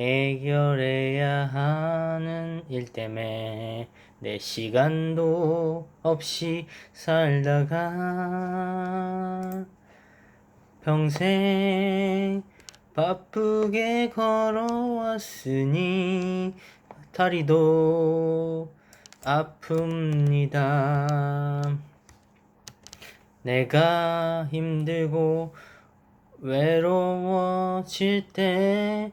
해결해야 하는 일 때문에 내 시간도 없이 살다가 평생 바쁘게 걸어왔으니 다리도 아픕니다. 내가 힘들고 외로워질 때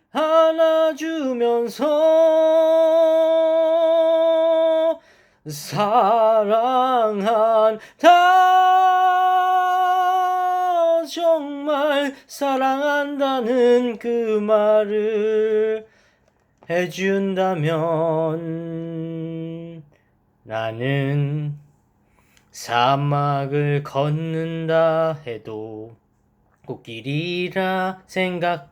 안아주면서 사랑한다 정말 사랑한다는 그 말을 해준다면 나는 사막을 걷는다 해도 꽃길이라 생각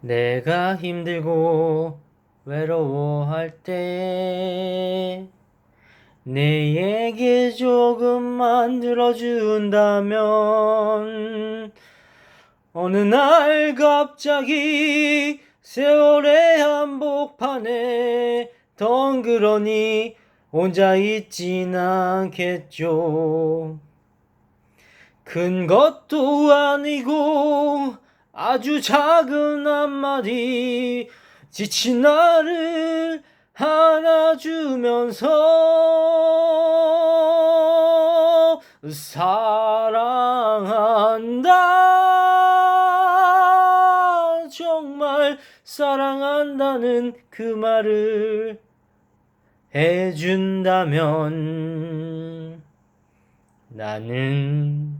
내가 힘들고 외로워할 때내 얘기 조금만 들어준다면 어느 날 갑자기 세월의 한복판에 덩그러니 혼자 있진 않겠죠. 큰 것도 아니고 아주 작은 한마디. 지친 나를 안아주면서 사랑한다. 정말 사랑한다는 그 말을 해준다면 나는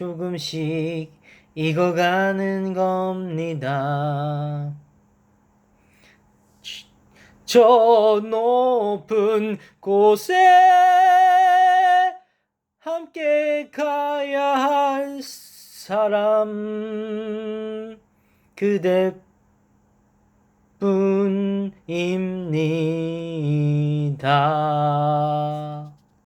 조금씩 익어가는 겁니다. 저 높은 곳에 함께 가야 할 사람 그대뿐입니다.